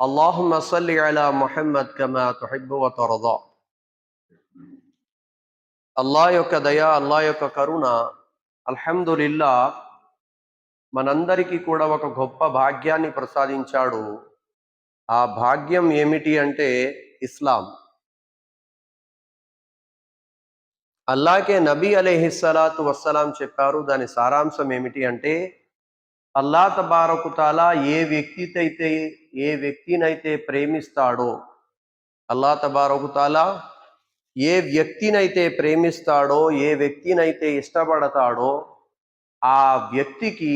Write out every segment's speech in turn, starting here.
اللهم صل على محمد كما تحب وترضى అల్లా యొక్క దయ అల్లా యొక్క కరుణ అల్హమ్దులిల్లా మనందరికీ కూడా ఒక గొప్ప భాగ్యాన్ని ప్రసాదించాడు ఆ భాగ్యం ఏమిటి అంటే ఇస్లాం అల్లాకే నబీ అలీహిస్సలాతు వస్సలాం చెప్పారు దాని సారాంశం ఏమిటి అంటే అల్లా తబారకుతాలా ఏ వ్యక్తితైతే ఏ వ్యక్తినైతే ప్రేమిస్తాడో అల్లా తబారకుతాలా ఏ వ్యక్తినైతే ప్రేమిస్తాడో ఏ వ్యక్తినైతే ఇష్టపడతాడో ఆ వ్యక్తికి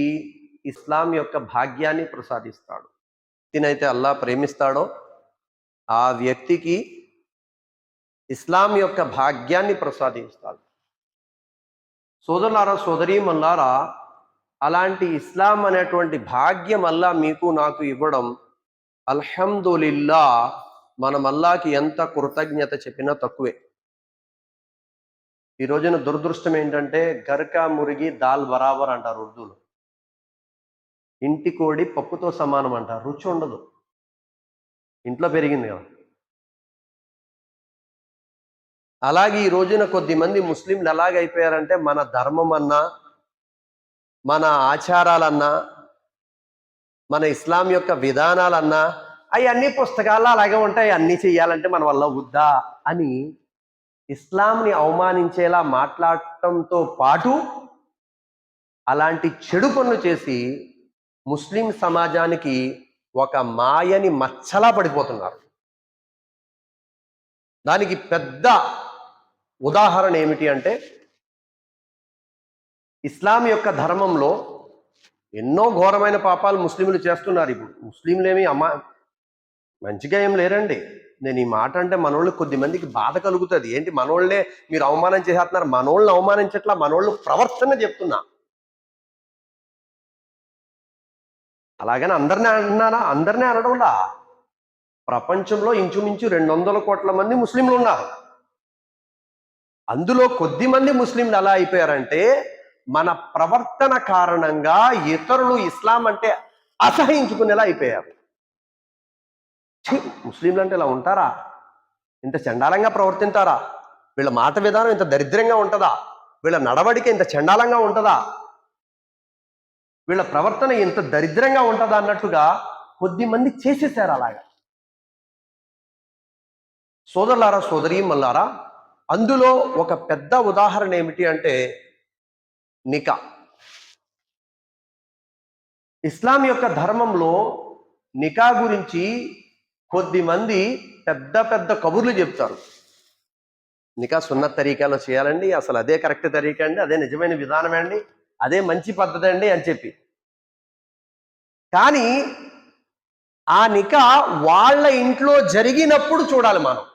ఇస్లాం యొక్క భాగ్యాన్ని ప్రసాదిస్తాడు. వ్యక్తినైతే అల్లా ప్రేమిస్తాడో ఆ వ్యక్తికి ఇస్లాం యొక్క భాగ్యాన్ని ప్రసాదిస్తాడు. సోదరులారా సోదరీమల్లారా అలాంటి ఇస్లాం అనేటువంటి భాగ్యం అల్లా మీకు నాకు ఇవ్వడం అల్హమ్దులిల్లా మనం అల్లాకి ఎంత కృతజ్ఞత చెప్పినా తక్కువే. ఈ రోజున దురదృష్టం ఏంటంటే గర్కా మురిగి దాల్ బరాబర్ అంటారు ఉర్దూలో. ఇంటి కోడి పప్పుతో సమానం అంటారు రుచి ఉండదు. ఇంట్లో పెరిగింది కదా. అలాగే ఈ రోజున కొద్ది మంది ముస్లింలు ఎలాగైపోయారంటే మన ధర్మం అన్నా మన ఆచారాలన్నా మన ఇస్లాం యొక్క విధానాలన్నా అవి అన్ని పుస్తకాల్లో అలాగే ఉంటాయి. అన్నీ చేయాలంటే మన వల్ల వద్దా అని ఇస్లాంని అవమానించేలా మాట్లాడటంతో పాటు అలాంటి చెడు పనులు చేసి ముస్లిం సమాజానికి ఒక మాయని మచ్చలా పడిపోతున్నారు. దానికి పెద్ద ఉదాహరణ ఏమిటి అంటే ఇస్లాం యొక్క ధర్మంలో ఎన్నో ఘోరమైన పాపాలు ముస్లింలు చేస్తున్నారు. ఇప్పుడు ముస్లింలేమి అమ్మా మంచిగా ఏం లేరండి. నేను ఈ మాట అంటే మనోళ్ళు కొద్ది మందికి బాధ కలుగుతుంది. ఏంటి మనోళ్ళనే మీరు అవమానం చేసేస్తున్నారు? మనోళ్ళని అవమానించట్లా మనోళ్ళు ప్రవర్తన చెప్తున్నా. అలాగని అందరినీ అంటున్నారా అందరినీ అనడంలా ప్రపంచంలో ఇంచుమించు రెండు వందల కోట్ల మంది ముస్లింలు ఉన్నారు. అందులో కొద్ది మంది ముస్లింలు అలా అయిపోయారంటే మన ప్రవర్తన కారణంగా ఇతరులు ఇస్లాం అంటే అసహించుకునేలా అయిపోయారు. ముస్లింలు అంటే ఇలా ఉంటారా? ఇంత చండాలంగా ప్రవర్తింటారా? వీళ్ళ మాట విధానం ఇంత దరిద్రంగా ఉంటుందా? వీళ్ళ నడవడిక ఇంత చండాలంగా ఉంటుందా? వీళ్ళ ప్రవర్తన ఇంత దరిద్రంగా ఉంటుందా అన్నట్టుగా కొద్ది మంది చేసేసారు అలాగా. సోదరులారా సోదరీమల్లారా అందులో ఒక పెద్ద ఉదాహరణ ఏమిటి అంటే నికా. ఇస్లాం యొక్క ధర్మంలో నికా గురించి కొద్ది మంది పెద్ద పెద్ద కబుర్లు చెప్తారు. నికా సున్నత్ తరీకాలో చేయాలండి అసలు అదే కరెక్ట్ తరీకా అండి అదే నిజమైన విధానమే అండి అదే మంచి పద్ధతి అండి అని చెప్పి. కానీ ఆ నికా వాళ్ళ ఇంట్లో జరిగినప్పుడు చూడాలి మనం.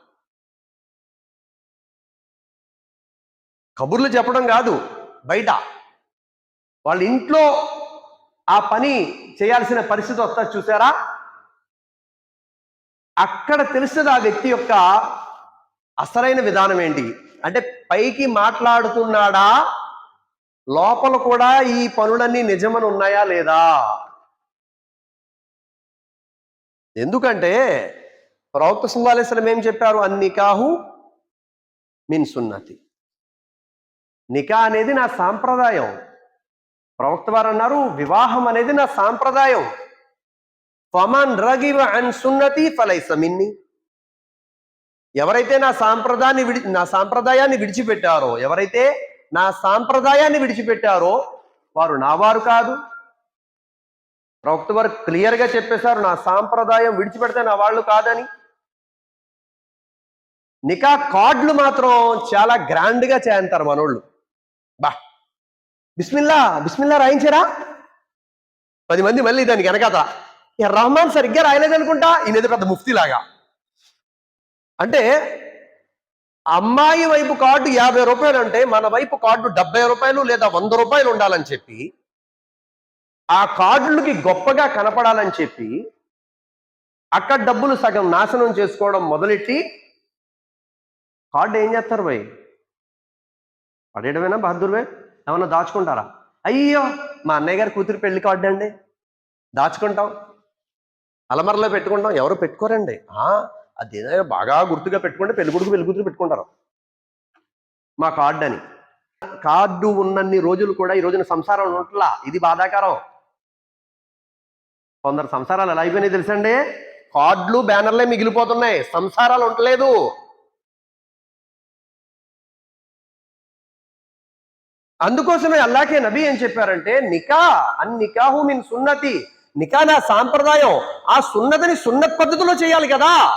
కబుర్లు చెప్పడం కాదు బయట. వాళ్ళ ఇంట్లో ఆ పని చేయాల్సిన పరిస్థితి వస్తా చూసారా? అక్కడ తెలిసినది ఆ వ్యక్తి యొక్క అసలైన విధానం ఏంటి? అంటే పైకి మాట్లాడుతున్నాడా? లోపల కూడా ఈ పనులన్నీ నిజమని ఉన్నాయా లేదా? ఎందుకంటే ప్రవక్త సుల్లాలేశ్వరం ఏం చెప్పారు? అన్నికాహు మిన్ సున్నతి. నికా అనేది నా సాంప్రదాయం. ప్రవక్త వారు అన్నారు వివాహం అనేది నా సాంప్రదాయం. ఫమన్ రగివ అన్ సున్నతి ఫలైస మిన్ని. ఎవరైతే నా సాంప్రదాయాన్ని విడి నా సాంప్రదాయాన్ని విడిచిపెట్టారో ఎవరైతే నా సాంప్రదాయాన్ని విడిచిపెట్టారో వారు నా వారు కాదు. ప్రవక్త వారు క్లియర్గా చెప్పేశారు నా సాంప్రదాయం విడిచిపెడితే నా వాళ్ళు కాదని. నికా కార్డులు మాత్రం చాలా గ్రాండ్గా చేయంతారు మనోళ్ళు. బిస్మిల్లా బిస్మిల్లా రాయించారా? పది మంది మళ్ళీ దానికి వెనకాత. రహమాన్ సరిగ్గా రాయలేదు అనుకుంటా ఈయనది పెద్ద ముఫ్తిలాగా. అంటే అమ్మాయి వైపు కార్డు యాభై రూపాయలు అంటే మన వైపు కార్డు డెబ్బై రూపాయలు లేదా వంద రూపాయలు ఉండాలని చెప్పి ఆ కార్డులకి గొప్పగా కనపడాలని చెప్పి అక్కడ డబ్బులు సగం నాశనం చేసుకోవడం మొదలెట్టి కార్డు ఏం చేస్తారు భయ్? పడేయడమేనా బహదూర్వే ఏమన్నా దాచుకుంటారా? అయ్యో మా అన్నయ్య గారి కూతురు పెళ్ళి కార్డు అండి. దాచుకుంటాం. అలమరలో పెట్టుకుంటాం. ఎవరు పెట్టుకోరండి? అది ఏదైనా బాగా గుర్తుగా పెట్టుకుంటే పెళ్ళి కొడుకు పెళ్ళి కూతురు పెట్టుకుంటారు. మా కార్డు అని. కార్డు ఉన్నన్ని రోజులు కూడా ఈ రోజున సంసారం ఉంటలా ఇది బాధాకరం. కొందరు సంసారాలు ఎలా అయిపోయినాయి తెలుసండి? కార్డులు బ్యానర్లే మిగిలిపోతున్నాయి. సంసారాలు ఉండలేదు. అందుకోసమే అల్లాకే నబీ ఏం చెప్పారంటే నికా అన్ నికాహు మిన్ సున్నతి. నికా నా సాంప్రదాయం. ఆ సున్నతిని సున్నత్ పద్ధతిలో చేయాలి కదా.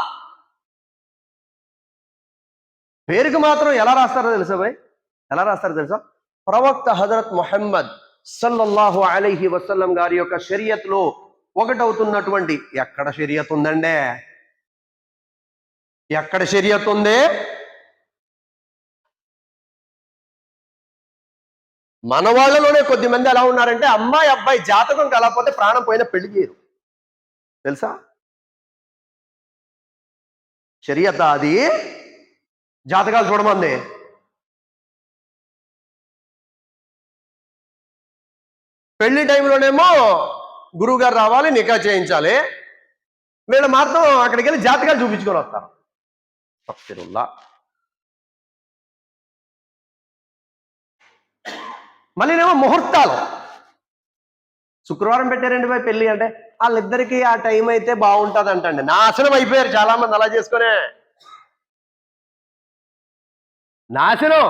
పేరుకి మాత్రం ఎలా రాస్తారో తెలుసా భయ్? ఎలా రాస్తారో తెలుసా? ప్రవక్త హజరత్ మొహమ్మద్ సల్లల్లాహు అలైహి వసల్లం గారి యొక్క షరియత్లో ఒకటవుతున్నటువంటి ఎక్కడ షరియత్ ఉందండే ఎక్కడ షరియత్ ఉంది మన వాళ్ళలోనే కొద్ది మంది ఎలా ఉన్నారంటే అమ్మాయి అబ్బాయి జాతకం కలకపోతే ప్రాణం పోయిన పెళ్ళి చేయరు. తెలుసా? షరియత అది. జాతకాలు చూడమంది. పెళ్ళి టైంలోనేమో గురువు గారు రావాలి నికా చేయించాలి. వీళ్ళు మాత్రం అక్కడికి వెళ్ళి జాతకాలు చూపించుకొని వస్తారు. తప్పిరుల్లా మళ్ళీనేమో ముహూర్తాలు. శుక్రవారం పెట్టారండి పోయి పెళ్ళి అంటే వాళ్ళిద్దరికి ఆ టైం అయితే బాగుంటుంది అంటండి నాశనం అయిపోయారు చాలా మంది అలా చేసుకునే. నాశనం.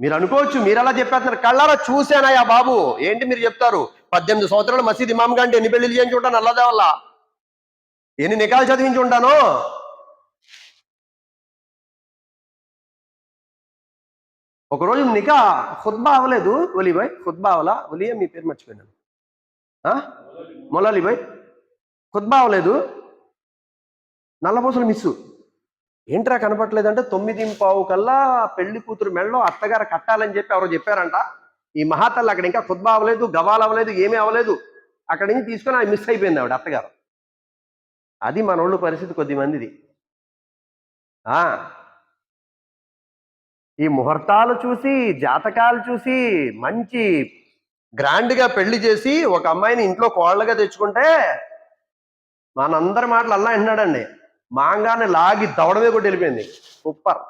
మీరు అనుకోవచ్చు మీరు అలా చెప్పేస్తున్నారు. కళ్ళారా చూశానయ్యా బాబు? ఏంటి మీరు చెప్తారు? పద్దెనిమిది సంవత్సరాలు మసీద్ ఇమామ్ గాంటే ఎన్ని పెళ్ళి చేయించి ఉంటాను అల్లదే వల్ల ఎన్ని నికాలు చదివించి ఉంటాను? ఒకరోజు నికా ఖుద్బా అవ్వలేదు ఒలీబాయ్ ఖుద్బా అవలా? ఒలియా మీ పేరు మర్చిపోయినాను ఆ? మొలాలి భాయ్. ఖుద్బా అవ్వలేదు నల్లపూసలు మిస్సు. ఏంట్రా కనపట్లేదంటే తొమ్మిది పావు కల్లా పెళ్ళి కూతురు మెళ్ళలో అత్తగారు కట్టాలని చెప్పి ఎవరో చెప్పారంట. ఈ మహాతల్లి అక్కడ ఇంకా ఖుద్బా అవ్వలేదు గవాలు అవ్వలేదు ఏమీ అవ్వలేదు అక్కడి నుంచి తీసుకొని ఆమె మిస్ అయిపోయింది ఆవిడ అత్తగారు. అది మనోళ్ళు పరిస్థితి కొద్ది మందిది ఆ? ఈ ముహూర్తాలు చూసి జాతకాలు చూసి మంచి గ్రాండ్గా పెళ్ళి చేసి ఒక అమ్మాయిని ఇంట్లో కోళ్ళగా తెచ్చుకుంటే మనందరి మాటలు అల్లా విన్నాడండి. మాంగానే లాగి దవడమే కొట్టి వెళ్ళిపోయింది. సూపర్.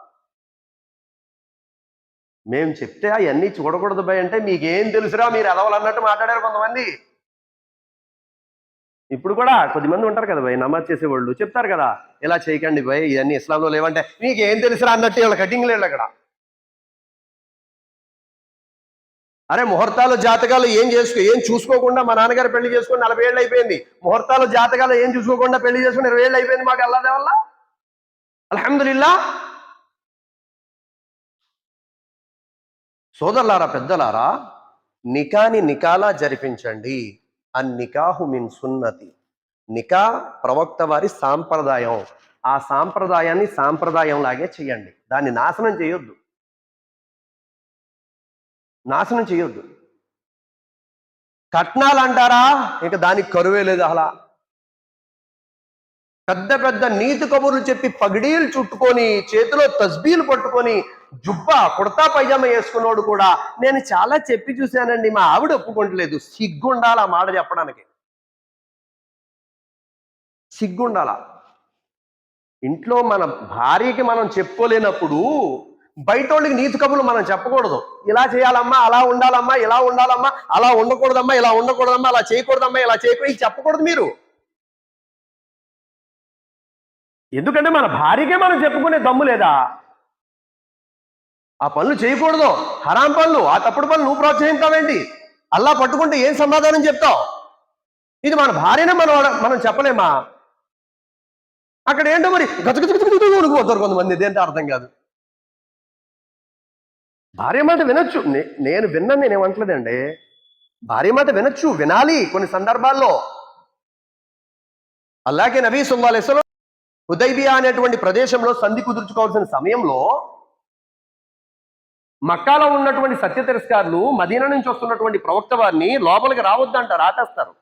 మేము చెప్తే అవన్నీ చూడకూడదు భయ్ అంటే మీకేం తెలుసురా మీరు ఎదవాలన్నట్టు అన్నట్టు మాట్లాడారు కొంతమంది. ఇప్పుడు కూడా కొద్దిమంది ఉంటారు కదా భయ్ నమాజ్ చేసేవాళ్ళు చెప్తారు కదా ఇలా చేయకండి భయ్ ఇవన్నీ ఇస్లాంలో లేవంటే. మీకేం తెలుసురా అన్నట్టు వీళ్ళ కటింగ్ లేదు అక్కడ. అరే ముహూర్తాలు జాతకాలు ఏం చేసుకో ఏం చూసుకోకుండా మా నాన్నగారు పెళ్ళి చేసుకుని నలభై ఏళ్ళు అయిపోయింది. ముహూర్తాలు జాతకాలు ఏం చూసుకోకుండా పెళ్ళి చేసుకుని ఇరవై ఏళ్ళు అయిపోయింది మాకు అల్లాదే వల్ల అల్హమ్దుల్లా సోదరులారా పెద్దలారా నికాని నికాలా జరిపించండి. అన్ నికాహు మిన్ సున్నతి. నికా ప్రవక్త వారి సాంప్రదాయం. ఆ సాంప్రదాయాన్ని సాంప్రదాయం లాగే చేయండి. దాన్ని నాశనం చేయొద్దు. నాశనం చేయొద్దు. కట్నాలు అంటారా ఇక దానికి కరువే లేదు అలా. పెద్ద పెద్ద నీతి కబుర్లు చెప్పి పగిడీలు చుట్టుకొని చేతిలో తస్బీలు పట్టుకొని జుబ్బా కుర్తా పైజామా వేసుకున్నోడు కూడా నేను చాలా చెప్పి చూశానండి మా ఆవిడ ఒప్పుకుంటలేదు. సిగ్గుండాల ఆ మాట చెప్పడానికి. సిగ్గుండాల. ఇంట్లో మన భార్యకి మనం చెప్పుకోలేనప్పుడు బయట వాళ్ళకి నీతి కబుర్లు మనం చెప్పకూడదు ఇలా చేయాలమ్మా అలా ఉండాలమ్మా ఇలా ఉండాలమ్మా అలా ఉండకూడదమ్మా ఇలా ఉండకూడదమ్మా అలా చేయకూడదమ్మా ఇలా చేయకూడదు ఇది చెప్పకూడదు మీరు ఎందుకంటే మన భార్యకే మనం చెప్పుకునే దమ్ము లేదా ఆ పనులు చేయకూడదు హరాం పనులు ఆ తప్పుడు పనులు నువ్వు ప్రోత్సహిస్తావేంటి అల్లా పట్టుకుంటే ఏం సమాధానం చెప్తావు ఇది మన భార్యనే మనం మనం చెప్పలేమా అక్కడ ఏంటో మరి గతుకుతుకుతుకుతుకుతుకుపోతారు కొంతమంది ఇదేంటో అర్థం కాదు భార్య మాట వినొచ్చు. నేను విన్నాను నేను ఏమంటలేదండి భార్య మాట వినొచ్చు వినాలి కొన్ని సందర్భాల్లో. అలాగే నబీ సుల్లాలేశ్వరం హుదైబియా అనేటువంటి ప్రదేశంలో సంధి కుదుర్చుకోవాల్సిన సమయంలో మక్కాలో ఉన్నటువంటి సత్య తిరస్కారులు మదీనా నుంచి వస్తున్నటువంటి ప్రవక్త వారిని లోపలికి రావద్దంటారు ఆటేస్తారు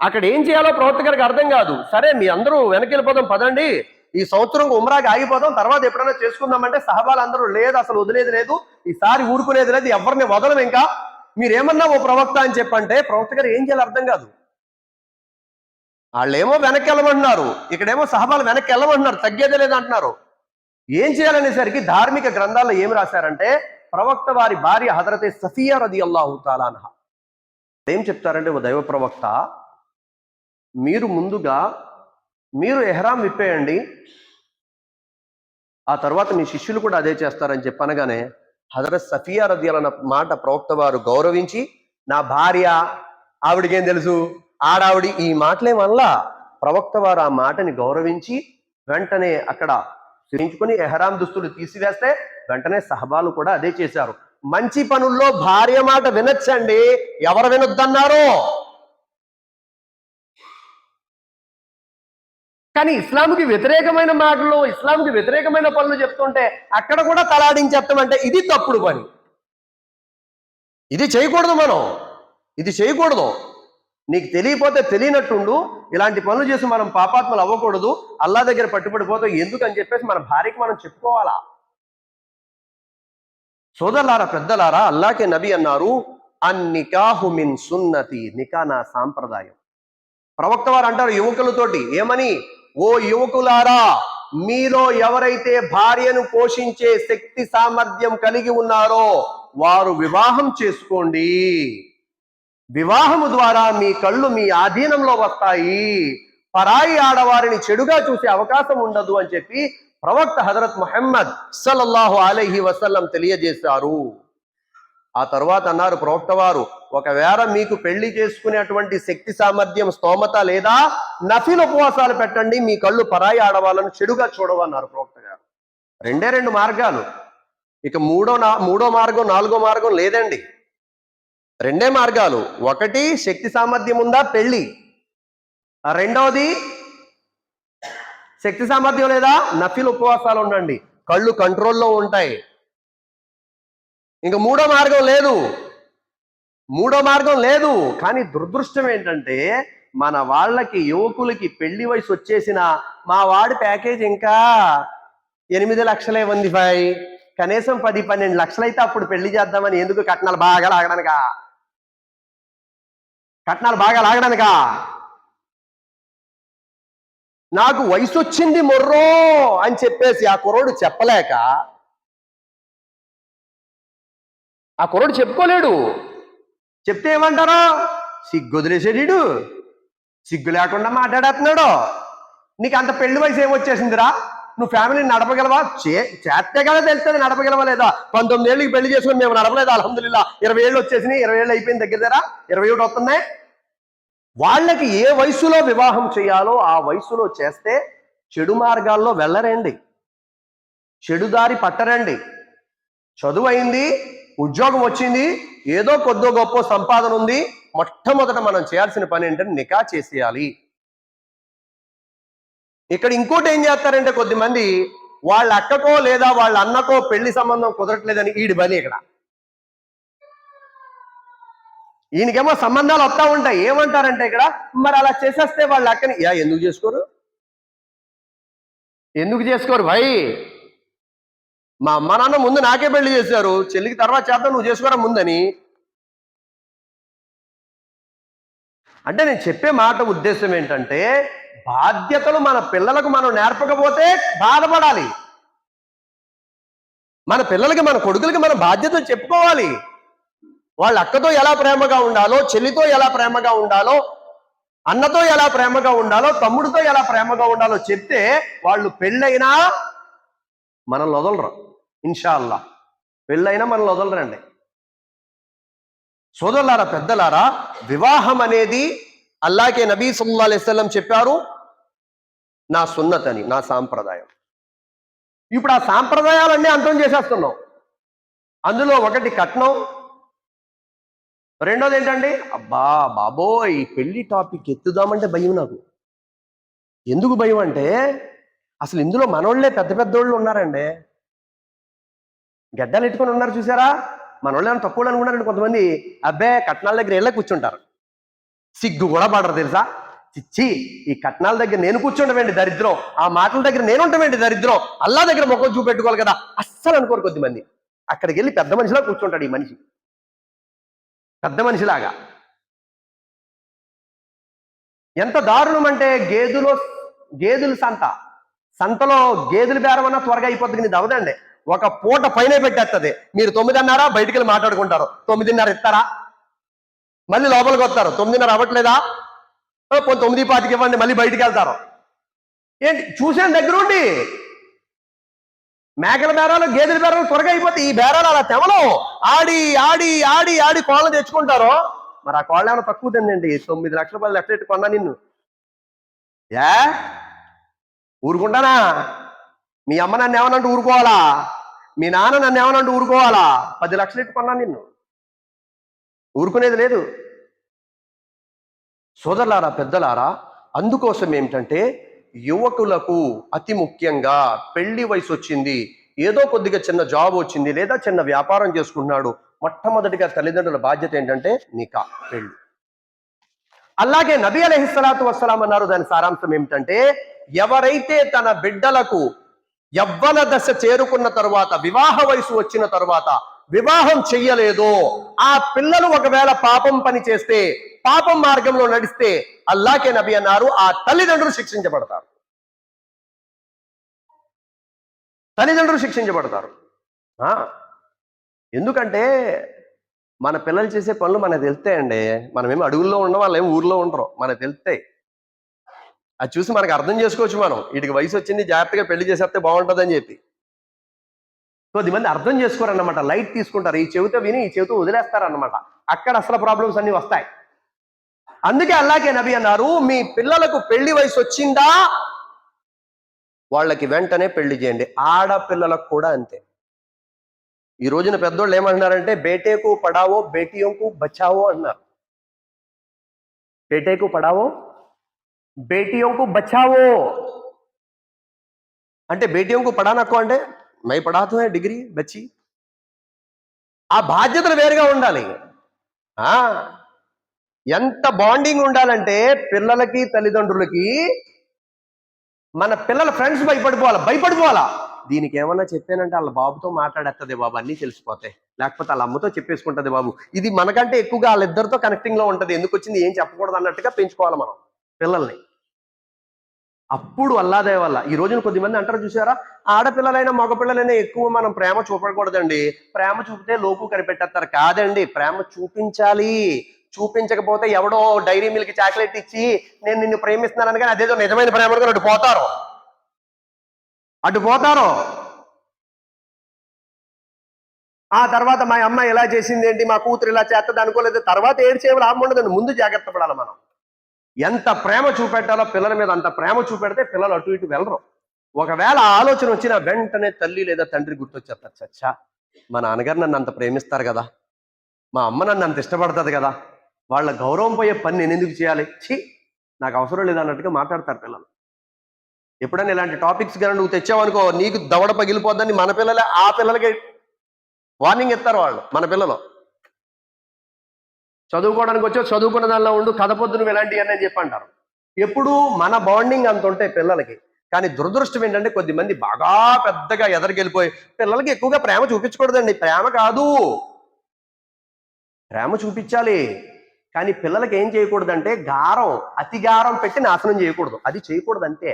అక్కడ ఏం చేయాలో ప్రవక్త గారికి అర్థం కాదు. సరే మీ అందరూ వెనక్కి వెళ్ళిపోదాం పదండి. ఈ సంవత్సరం ఉమ్రాకి ఆగిపోదాం తర్వాత ఎప్పుడైనా చేసుకుందామంటే సహబాలు అందరూ లేదు అసలు వదిలేదు లేదు ఈసారి ఊరుకునేది లేదు ఎవరిని వదలం ఇంకా. మీరేమన్నా ఓ ప్రవక్త అని చెప్పంటే ప్రవక్త గారు ఏం చేయాలి అర్థం కాదు. వాళ్ళేమో వెనక్కి వెళ్ళమంటున్నారు ఇక్కడేమో సహబాలు వెనక్కి వెళ్ళమంటున్నారు తగ్గేదే లేదంటున్నారు. ఏం చేయాలనేసరికి ధార్మిక గ్రంథాల్లో ఏమి రాశారంటే ప్రవక్త వారి భార్య హజరతే సఫియా రది అల్లాహు తాలాన్హ ఏం చెప్తారంటే ఓ దైవ ప్రవక్త మీరు ముందుగా మీరు ఎహ్రాం విప్పేయండి. ఆ తర్వాత మీ శిష్యులు కూడా అదే చేస్తారని చెప్పనగానే హజరత్ సఫియా రద్యాలన్న అన్న మాట ప్రవక్త వారు గౌరవించి నా భార్య ఆవిడికేం తెలుసు? ఆడావిడి ఈ మాటలే వల్ల ప్రవక్త వారు ఆ మాటని గౌరవించి వెంటనే అక్కడ చేయించుకొని ఎహరాం దుస్తులు తీసివేస్తే వెంటనే సహబాలు కూడా అదే చేశారు. మంచి పనుల్లో భార్య మాట వినొచ్చండి. ఎవరు వినొద్దన్నారో? కానీ ఇస్లాంకి వ్యతిరేకమైన మాటలు ఇస్లాంకి వ్యతిరేకమైన పనులు చెప్తుంటే అక్కడ కూడా తలాడించేస్తాం అంటే ఇది తప్పుడు పని. ఇది చేయకూడదు మనం. ఇది చేయకూడదు. నీకు తెలియపోతే తెలియనట్టుండు. ఇలాంటి పనులు చేసి మనం పాపాత్మలు అవ్వకూడదు. అల్లా దగ్గర పట్టుబడిపోతాం. ఎందుకు అని చెప్పేసి మన భార్యకి మనం చెప్పుకోవాలా? సోదరులారా పెద్దలారా అల్లాకే నబి అన్నారు అన్నికాహు మిన్ సున్నతి. నికా నా సాంప్రదాయం. ప్రవక్త వారు అంటారు యువకులతోటి. ఏమని? ఓ యువకులారా మీలో ఎవరైతే భార్యను పోషించే శక్తి సామర్థ్యం కలిగి ఉన్నారో వారు వివాహం చేసుకోండి. వివాహము ద్వారా మీ కళ్ళు మీ ఆధీనంలో వస్తాయి. పరాయి ఆడవారిని చెడుగా చూసే అవకాశం ఉండదు అని చెప్పి ప్రవక్త హజరత్ మొహమ్మద్ సల్లల్లాహు అలహి వసల్లం తెలియజేశారు. ఆ తర్వాత అన్నారు ప్రవక్త వారు ఒకవేళ మీకు పెళ్ళి చేసుకునేటువంటి శక్తి సామర్థ్యం స్తోమత లేదా నఫిల్ ఉపవాసాలు పెట్టండి మీ కళ్ళు పరాయి ఆడవాళ్ళను చెడుగా చూడవన్నారు ప్రవక్త గారు. రెండే రెండు మార్గాలు. ఇక మూడో నా మూడో మార్గం నాలుగో మార్గం లేదండి. రెండే మార్గాలు. ఒకటి శక్తి సామర్థ్యం ఉందా? పెళ్ళి రెండవది శక్తి సామర్థ్యం లేదా? నఫిల్ ఉపవాసాలు ఉండండి. కళ్ళు కంట్రోల్లో ఉంటాయి. ఇంక మూడో మార్గం లేదు. మూడో మార్గం లేదు. కానీ దురదృష్టం ఏంటంటే మన వాళ్ళకి యువకులకి పెళ్ళి వయసు వచ్చేసిన మా వాడి ప్యాకేజ్ ఇంకా ఎనిమిది లక్షలే ఉంది ఫై కనీసం పది పన్నెండు లక్షలైతే అప్పుడు పెళ్ళి చేద్దామని ఎందుకు కట్నాలు బాగా లాగడానిక? కట్నాలు బాగా లాగడానిక? నాకు వయసు వచ్చింది మొర్రో అని చెప్పేసి ఆ కుర్రోడు చెప్పలేక ఆ కుర్రోడు చెప్పుకోలేడు. చెప్తే ఏమంటారో? సిగ్గు వదిలేసేడు సిగ్గు లేకుండా మాట్లాడేస్తున్నాడు. నీకు అంత పెళ్ళి వయసు ఏమొచ్చేసిందిరా? నువ్వు ఫ్యామిలీని నడపగలవా? చే చేస్తే కదా తెలుస్తుంది నడపగలవా లేదా? పంతొమ్మిది ఏళ్ళకి పెళ్ళి చేసుకుని మేము నడపలేదు అల్హమ్దుల్లా ఇరవై ఏళ్ళు వచ్చేసినాయి ఇరవై ఏళ్ళు అయిపోయింది దగ్గర దగ్గర. ఇరవై ఒకటి వస్తున్నాయి. వాళ్ళకి ఏ వయసులో వివాహం చేయాలో ఆ వయసులో చేస్తే చెడు మార్గాల్లో వెళ్ళరండి. చెడు దారి పట్టరండి. చదువు అయింది ఉద్యోగం వచ్చింది ఏదో కొద్దో గొప్ప సంపాదన ఉంది మొట్టమొదట మనం చేయాల్సిన పని ఏంటంటే నికా చేసేయాలి. ఇక్కడ ఇంకోటి ఏం చేస్తారంటే కొద్దిమంది వాళ్ళ అక్కకో లేదా వాళ్ళ అన్నకో పెళ్ళి సంబంధం కుదరట్లేదని ఈడి బలి ఇక్కడ. ఈయనకేమో సంబంధాలు వస్తా ఉంటాయి. ఏమంటారంటే ఇక్కడ? మరి అలా చేసేస్తే వాళ్ళ అక్కని యా ఎందుకు చేసుకోరు? ఎందుకు చేసుకోరు భయ్? మా అమ్మ నాన్న ముందు నాకే పెళ్ళి చేశారు. చెల్లికి తర్వాత చేద్దాం నువ్వు చేసుకోరా ముందని. అంటే నేను చెప్పే మాట ఉద్దేశం ఏంటంటే బాధ్యతలు మన పిల్లలకు మనం నేర్పకపోతే బాధపడాలి. మన పిల్లలకి మన కొడుకులకి మన బాధ్యతలు చెప్పుకోవాలి. వాళ్ళ అక్కతో ఎలా ప్రేమగా ఉండాలో చెల్లితో ఎలా ప్రేమగా ఉండాలో అన్నతో ఎలా ప్రేమగా ఉండాలో తమ్ముడితో ఎలా ప్రేమగా ఉండాలో చెప్తే వాళ్ళు పెళ్ళైనా మనల్ని వదలరు. ఇన్షా అల్లా పెళ్ళైనా మనల్ని వదలరండి. సోదరులారా పెద్దలారా వివాహం అనేది అల్లాకే నబీ సల్లా అలైస్లం చెప్పారు నా సున్నత్ అని నా సాంప్రదాయం. ఇప్పుడు ఆ సాంప్రదాయాలన్నీ అంతం చేసేస్తున్నాం. అందులో ఒకటి కట్నం రెండోది ఏంటండి? అబ్బా బాబోయ్ పెళ్ళి టాపిక్ ఎత్తుదామంటే భయం నాకు. ఎందుకు భయం అంటే అసలు ఇందులో మనోళ్ళే పెద్ద పెద్దోళ్ళు ఉన్నారండి. గడ్డలు ఎట్టుకొని ఉన్నారు చూసారా? మనోళ్ళు ఏమైనా తక్కువ అనుకున్నారండి కొంతమంది. అబ్బే కట్నాల దగ్గర వెళ్ళే కూర్చుంటారు. సిగ్గు కూడా పడరు తెలుసా? చిచ్చి ఈ కట్నాల దగ్గర నేను కూర్చుండమేంటి దరిద్రం. ఆ మాటల దగ్గర నేను ఉంటామేంటి దరిద్రం. అల్లా దగ్గర ముఖం చూపెట్టుకోవాలి కదా. అస్సలు అనుకోరు కొద్దిమంది. అక్కడికి వెళ్ళి పెద్ద మనిషిలా కూర్చుంటాడు ఈ మనిషి. పెద్ద మనిషిలాగా. ఎంత దారుణం అంటే గేదెలో గేదులు సంత. సంతలో గేదెలు బేరమన్నా త్వరగా అయిపోతుంది ఇది అవదండి ఒక పూట పైన పెట్టేస్తుంది మీరు తొమ్మిదిన్నర బయటికి వెళ్ళి మాట్లాడుకుంటారు. తొమ్మిదిన్నర ఇస్తారా? మళ్ళీ లోపలికి వస్తారు. తొమ్మిదిన్నర అవ్వట్లేదా? తొమ్మిది పాతికి ఇవ్వండి మళ్ళీ బయటికి వెళ్తారు. ఏంటి చూసాను దగ్గరుండి మేకల బేరాలు గేదెల బేరాలు త్వరగా అయిపోతాయి. ఈ బేరాలు అలా తెవలం ఆడి ఆడి ఆడి ఆడి కోళ్ళను తెచ్చుకుంటారు. మరి ఆ కోళ్ళ ఏమైనా తక్కువ తిందండి తొమ్మిది లక్షల రూపాయలు లెఫ్ట్ కొన్నా నిన్ను. ఏ? ఊరుకుంటానా? మీ అమ్మ నన్ను ఏమనంటూ ఊరుకోవాలా? మీ నాన్న నన్ను ఏమనంటూ ఊరుకోవాలా? పది లక్షలు ఎట్టు నిన్ను. ఊరుకునేది లేదు. సోదరులారా పెద్దలారా అందుకోసం ఏమిటంటే యువకులకు అతి ముఖ్యంగా పెళ్ళి వయసు వచ్చింది ఏదో కొద్దిగా చిన్న జాబ్ వచ్చింది లేదా చిన్న వ్యాపారం చేసుకుంటున్నాడు. మొట్టమొదటిగా తల్లిదండ్రుల బాధ్యత ఏంటంటే నికా పెళ్ళి అలాగే నబీ అలహిస్సలాతు వస్సలాం అన్నారు దాని సారాంశం ఏమిటంటే ఎవరైతే తన బిడ్డలకు యవ్వన దశ చేరుకున్న తరువాత వివాహ వయసు వచ్చిన తరువాత వివాహం చెయ్యలేదో ఆ పిల్లలు ఒకవేళ పాపం పని చేస్తే పాపం మార్గంలో నడిస్తే అల్లాకే నబి అన్నారు ఆ తల్లిదండ్రులు శిక్షించబడతారు. తల్లిదండ్రులు శిక్షించబడతారు. ఆ, ఎందుకంటే మన పిల్లలు చేసే పనులు మనకు తెలుస్తాయండి. మనమేమి అడుగుల్లో ఉండం వాళ్ళు ఏమి ఊర్లో ఉండరు. మనకు తెలుస్తాయి. అది చూసి మనకు అర్థం చేసుకోవచ్చు మనం. వీటికి వయసు వచ్చింది జాగ్రత్తగా పెళ్ళి చేసేస్తే బాగుంటుందని చెప్పి. కొద్ది మంది అర్థం చేసుకోరన్నమాట. లైట్ తీసుకుంటారు. ఈ చెవితో విని ఈ చెవితో వదిలేస్తారన్నమాట. అక్కడ అసలు ప్రాబ్లమ్స్ అన్ని వస్తాయి. అందుకే అల్లాకే నబి అన్నారు మీ పిల్లలకు పెళ్ళి వయసు వచ్చిందా? వాళ్ళకి వెంటనే పెళ్ళి చేయండి. ఆడపిల్లలకు కూడా అంతే. ఈ రోజున పెద్దోళ్ళు ఏమంటున్నారంటే బేటేకు పడావో బేటియోకు బచావో అన్నారు. బేటేకు పడావో బేటియోకు బచావో. అంటే బేటియోకు పడానక్కో అంటే మై పడాతో డిగ్రీ బచ్చి. ఆ బాధ్యతలు వేరుగా ఉండాలి. ఆ ఎంత బాండింగ్ ఉండాలంటే పిల్లలకి తల్లిదండ్రులకి మన పిల్లల ఫ్రెండ్స్ భయపడిపోవాలా భయపడిపోవాలా. దీనికి ఏమన్నా చెప్పానంటే వాళ్ళ బాబుతో మాట్లాడేస్తుంది బాబు అన్నీ తెలిసిపోతాయి లేకపోతే వాళ్ళ అమ్మతో చెప్పేసుకుంటుంది బాబు. ఇది మనకంటే ఎక్కువగా వాళ్ళిద్దరితో కనెక్టింగ్లో ఉంటుంది. ఎందుకు వచ్చింది ఏం చెప్పకూడదు అన్నట్టుగా పెంచుకోవాలి మనం పిల్లల్ని. అప్పుడు అల్లాదే వల్ల. ఈ రోజున కొద్దిమంది అంటారు చూసారా? ఆడపిల్లలైనా మగపిల్లలైనా ఎక్కువ మనం ప్రేమ చూపకూడదండి. ప్రేమ చూపితే లోపు కనిపెట్టేస్తారు. కాదండి ప్రేమ చూపించాలి. చూపించకపోతే ఎవడో డైరీ మిల్క్ చాక్లెట్ ఇచ్చి నేను నిన్ను ప్రేమిస్తున్నాను కానీ అదేదో నిజమైన ప్రేమ అనుకుని పోతారు. అటు పోతారో? ఆ తర్వాత మా అమ్మ ఇలా చేసింది ఏంటి? మా కూతురు ఇలా చేస్తుంది అనుకోలేదు. తర్వాత ఏం చేయడం లాభం ముందు జాగ్రత్త పడాలి మనం. ఎంత ప్రేమ చూపెట్టాలో పిల్లల మీద అంత ప్రేమ చూపెడితే పిల్లలు అటు ఇటు వెళ్ళరు. ఒకవేళ ఆలోచన వచ్చిన వెంటనే తల్లి లేదా తండ్రి గుర్తొచ్చేస్తారు. చచ్చా మా నాన్నగారు నన్ను అంత ప్రేమిస్తారు కదా. మా అమ్మ నన్ను అంత ఇష్టపడుతుంది కదా. వాళ్ళ గౌరవం పోయే పని నేను ఎందుకు చేయాలి? ఛీ నాకు అవసరం లేదు అన్నట్టుగా మాట్లాడతారు పిల్లలు. ఎప్పుడైనా ఇలాంటి టాపిక్స్ కానీ నువ్వు తెచ్చావనుకో నీకు దవడ పగిలిపోద్దని మన పిల్లలే ఆ పిల్లలకి వార్నింగ్ ఇస్తారు వాళ్ళు మన పిల్లలు. చదువుకోవడానికి వచ్చో చదువుకున్న దానిలో ఉండు కథ పొద్దును ఇలాంటివి అని చెప్పి అంటారు ఎప్పుడూ మన బాండింగ్ అంత ఉంటాయి పిల్లలకి కానీ దురదృష్టం ఏంటంటే కొద్ది మంది బాగా పెద్దగా ఎదరికెళ్ళిపోయి పిల్లలకి ఎక్కువగా ప్రేమ చూపించకూడదండి ప్రేమ కాదు. ప్రేమ చూపించాలి కానీ పిల్లలకి ఏం చేయకూడదంటే గారం అతిగారం పెట్టి నాశనం చేయకూడదు అది చేయకూడదు అంతే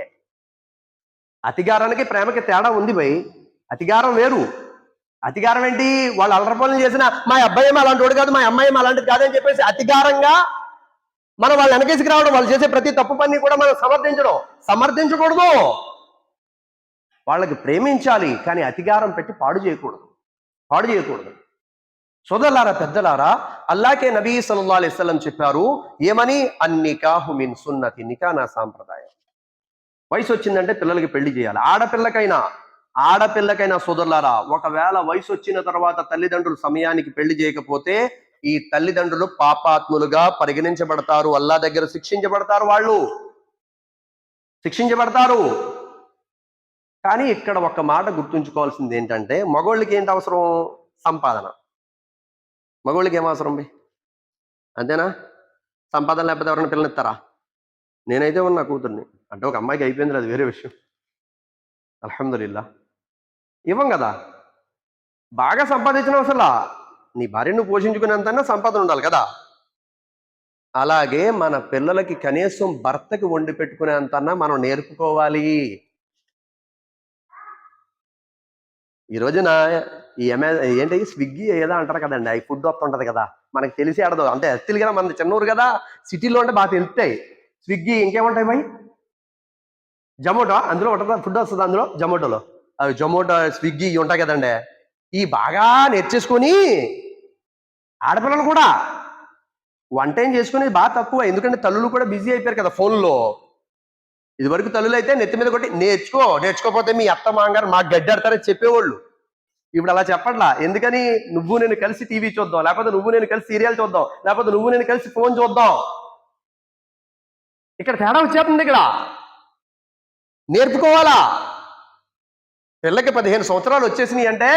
అతిగారానికి ప్రేమకి తేడా ఉంది భయ్ అతిగారం వేరు. అతిగారం ఏంటి? వాళ్ళు అల్లరి పనులు చేసిన మా అబ్బాయి ఏమో అలాంటి వాడు కాదు మా అమ్మాయి ఏమో అలాంటిది కాదని చెప్పేసి అతిగారంగా మనం వాళ్ళు వెనకేసుకు రావడం వాళ్ళు చేసే ప్రతి తప్పు పని కూడా మనం సమర్థించడం. సమర్థించకూడదు. వాళ్ళకి ప్రేమించాలి కానీ అతిగారం పెట్టి పాడు చేయకూడదు. పాడు చేయకూడదు. సోదరులారా పెద్దలారా అల్లాకే నబీ సల్లల్లాహు అలైస్లం చెప్పారు ఏమని? అన్నికాహు మిన్ సున్నతి. నికా నా సాంప్రదాయం. వయసు వచ్చిందంటే పిల్లలకి పెళ్ళి చేయాలి. ఆడపిల్లకైనా ఆడపిల్లకైనా సోదరులారా ఒకవేళ వయసు వచ్చిన తర్వాత తల్లిదండ్రులు సమయానికి పెళ్ళి చేయకపోతే ఈ తల్లిదండ్రులు పాపాత్ములుగా పరిగణించబడతారు అల్లా దగ్గర శిక్షించబడతారు వాళ్ళు. శిక్షించబడతారు. కానీ ఇక్కడ ఒక మాట గుర్తుంచుకోవాల్సింది ఏంటంటే మగోళ్ళకి ఏంటి అవసరం? సంపాదన. మగోళ్ళకి ఏం అవసరం బి? అంతేనా? సంపాదన లేకపోతే ఎవరైనా పిల్లనిస్తారా నేనైతే ఉన్నా కూతుర్ని. అంటే ఒక అమ్మాయికి అయిపోయింది అది వేరే విషయం. అల్హమ్దుల్లా ఇవ్వం కదా. బాగా సంపాదించిన అవసరంలా నీ భార్యను పోషించుకునేంతన్నా సంపాదన ఉండాలి కదా. అలాగే మన పిల్లలకి కనీసం భర్తకి వండి పెట్టుకునేంతన్నా మనం నేర్పుకోవాలి. ఈ రోజున ఈ అమె ఏంటి? స్విగ్గీ ఏదో అంటారు కదండి. అవి ఫుడ్ వస్తుంటది కదా. మనకి తెలిసి ఆడదు. అంటే ఎత్తులు కదా మన చిన్నూరు కదా. సిటీలో ఉంటే బాగా తెలుస్తాయి. స్విగ్గీ ఇంకేముంటాయి బాయ్ జొమాటో? అందులో ఉంటుంది? ఫుడ్ వస్తుంది అందులో? జొమాటోలో. అవి జొమాటో స్విగ్గీ ఇవి ఉంటాయి కదండి. ఈ బాగా నేర్చేసుకొని ఆడపిల్లలు కూడా వంట ఏం చేసుకునేది బాగా తక్కువ. ఎందుకంటే తల్లులు కూడా బిజీ అయిపోయారు కదా ఫోన్లో. ఇదివరకు తల్లులు అయితే నెత్తి మీద కొట్టి నేర్చుకో నేర్చుకోకపోతే మీ అత్త మాంగారు మాకు గడ్డాడతారని చెప్పేవాళ్ళు. ఇప్పుడు అలా చెప్పట్లా. ఎందుకని? నువ్వు నేను కలిసి టీవీ చూద్దాం. లేకపోతే నువ్వు నేను కలిసి సీరియల్ చూద్దాం. లేకపోతే నువ్వు నేను కలిసి ఫోన్ చూద్దాం. ఇక్కడ తేడా వచ్చేస్తుంది ఇక్కడ. నేర్పుకోవాలా? పిల్లకి పదిహేను సంవత్సరాలు వచ్చేసినాయి అంటే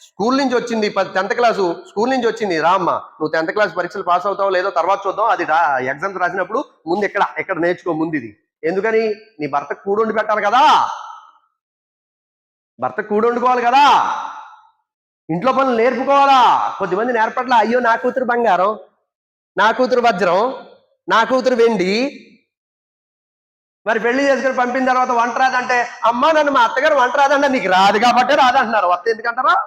స్కూల్ నుంచి వచ్చింది టెన్త్ క్లాసు స్కూల్ నుంచి వచ్చింది. రామ్మ నువ్వు టెన్త్ క్లాస్ పరీక్షలు పాస్ అవుతావు లేదో తర్వాత చూద్దాం. అది ఎగ్జామ్స్ రాసినప్పుడు ముందు ఎక్కడ ఎక్కడ నేర్చుకో ముందు ఇది ఎందుకని? నీ భర్త కూడుండి పెట్టాలి కదా. భర్త కూడుండుకోవాలి కదా. ఇంట్లో పనులు నేర్పుకోవాలా? కొద్దిమంది నేర్పట్ల అయ్యో నా కూతురు బంగారం నా కూతురు వజ్రం నా కూతురు వెండి మరి పెళ్ళి చేసుకుని పంపిన తర్వాత వంట రాదంటే అమ్మా నన్ను మా అత్తగారు వంట రాదంటే నీకు రాదు కాబట్టి రాదంటున్నారు. వస్తే ఎందుకంటారా?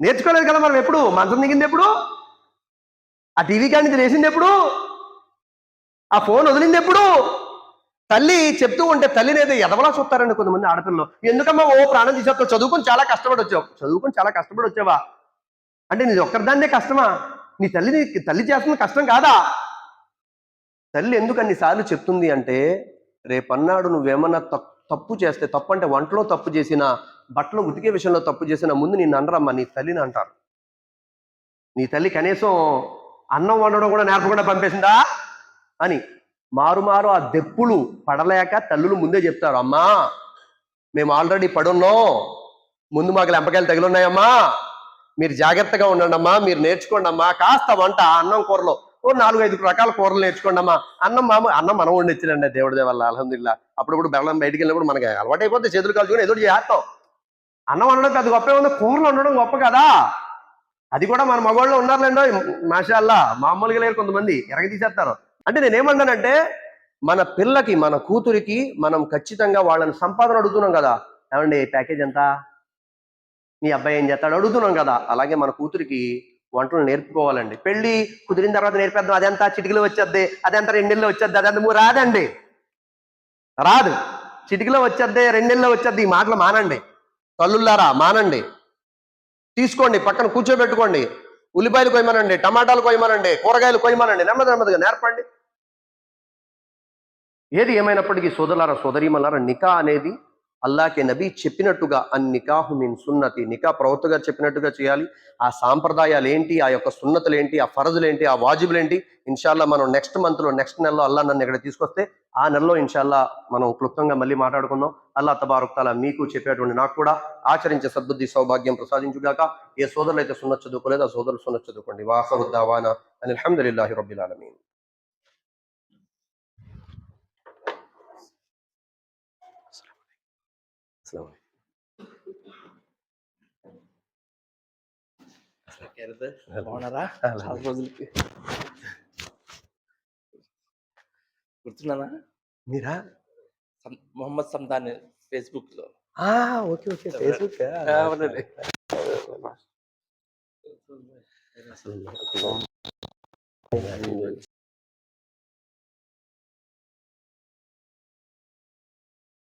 నేర్చుకోలేదు కదా మనం ఎప్పుడు? మంచం దిగింది ఎప్పుడు? ఆ టీవీ కానీ వేసింది ఎప్పుడు? ఆ ఫోన్ వదిలింది ఎప్పుడు? తల్లి చెప్తూ ఉంటే తల్లిని ఏదో ఎదవలా చూస్తారండి కొంతమంది ఆడపిల్లలు. ఎందుకమ్మా ఓ ప్రాణం తీసేస్తావు? చదువుకొని చాలా కష్టపడి వచ్చావు. చదువుకొని చాలా కష్టపడి వచ్చావా? అంటే నీ ఒక్కరిదాన్నే కష్టమా? నీ తల్లి తల్లి చేస్తున్న కష్టం కాదా? తల్లి ఎందుకు అన్నిసార్లు చెప్తుంది అంటే రేపన్నాడు నువ్వేమన్నా తప్పు చేస్తే తప్పు అంటే వంటలో తప్పు చేసిన బట్టలు ఉతికే విషయంలో తప్పు చేసిన ముందు నిన్ను అనరమ్మా నీ తల్లిని అంటారు. నీ తల్లి కనీసం అన్నం వండడం కూడా నేర్పకుండా పంపేసిందా? అని మారు మారు ఆ దెప్పులు పడలేక తల్లులు ముందే చెప్తారు అమ్మా మేము ఆల్రెడీ పడున్నాం. ముందు మాకు లెంపకాయలు తగిలున్నాయమ్మా మీరు జాగ్రత్తగా ఉండండి అమ్మా మీరు నేర్చుకోండి అమ్మా కాస్త వంట అన్నం కూరలో. ఓ నాలుగు ఐదు రకాల కూరలు నేర్చుకోండి అమ్మా అన్నం మామ అన్నం మనం వండించలేండి దేవుడి వల్ల అలహందుల్లా అప్పుడప్పుడు బెల్లం బయటికి వెళ్ళినప్పుడు మనకి అలవాటు అయిపోతే చేతులు కాల్చుకొని ఎదురు చేస్తాం. అన్నం వండడం పెద్ద గొప్ప ఉంది కూరలు వండడం గొప్ప కదా. అది కూడా మన మగవాళ్ళు ఉన్నారులేండో మాషాల్లా. మామూలుగా లేరు కొంతమంది ఎరగ తీసేస్తారు. అంటే నేనేమన్నానంటే మన పిల్లకి మన కూతురికి మనం ఖచ్చితంగా వాళ్ళని సంపాదన అడుగుతున్నాం కదా. ఏమండి ప్యాకేజ్ ఎంత? మీ అబ్బాయి ఏం చేస్తాడు? అడుగుతున్నాం కదా. అలాగే మన కూతురికి వంటలు నేర్పుకోవాలండి. పెళ్ళి కుదిరిన తర్వాత నేర్పేద్దాం. అదంతా చిటికలో వచ్చేద్ది. అదంతా రెండేళ్ళు వచ్చేద్ది. అదంతా మూడు రాదండి. రాదు. చిటికలో వచ్చేద్ది రెండేళ్ళు వచ్చేద్ది. ఈ మాటలు మానండి. తల్లుల్లారా మానండి. తీసుకోండి. పక్కన కూర్చోబెట్టుకోండి. ఉల్లిపాయలు కొయ్యమనండి. టమాటాలు కొయ్యమనండి. కూరగాయలు కొయ్యమనండి. నెమ్మది నెమ్మదిగా నేర్పండి. ఏది ఏమైనప్పటికీ సోదరులారా సోదరీమలారా నికా అనేది అల్లాకే నబీ చెప్పినట్టుగా అన్ నికాహు మీన్ సున్నతి. నికా ప్రవక్త గారు చెప్పినట్టుగా చేయాలి. ఆ సాంప్రదాయాలు ఏంటి ఆ యొక్క సున్నతులు ఏంటి ఆ ఫరజులు ఏంటి ఆ వాజిబులు ఏంటి ఇన్షాల్లా మనం నెక్స్ట్ మంత్లో నెక్స్ట్ నెలలో అల్లా నన్ను ఇక్కడ తీసుకొస్తే ఆ నెలలో ఇన్షాల్లా మనం క్లుప్తంగా మళ్ళీ మాట్లాడుకుందాం. అల్లా తబారుక్తాల మీకు చెప్పేటువంటి నాకు కూడా ఆచరించే సద్బుద్ధి సౌభాగ్యం ప్రసాదించుగాక. ఏ సోదరులు అయితే సున్నత్ చదువుకోలేదు ఆ సోదరులు సున్నత్ చదువుకోండి. వాసరుద్దావానా అని అలహమ్దుల్లాహి రబ్బిల్ ఆలమీన్. అస్సలాము బాగున్నారా రోజులకి గుర్తున్నానా మీరా మొహమ్మద్ సందాన్ ఫేస్బుక్లో ఓకే ఓకే ఫేస్బుక్ అవునండి. అసలు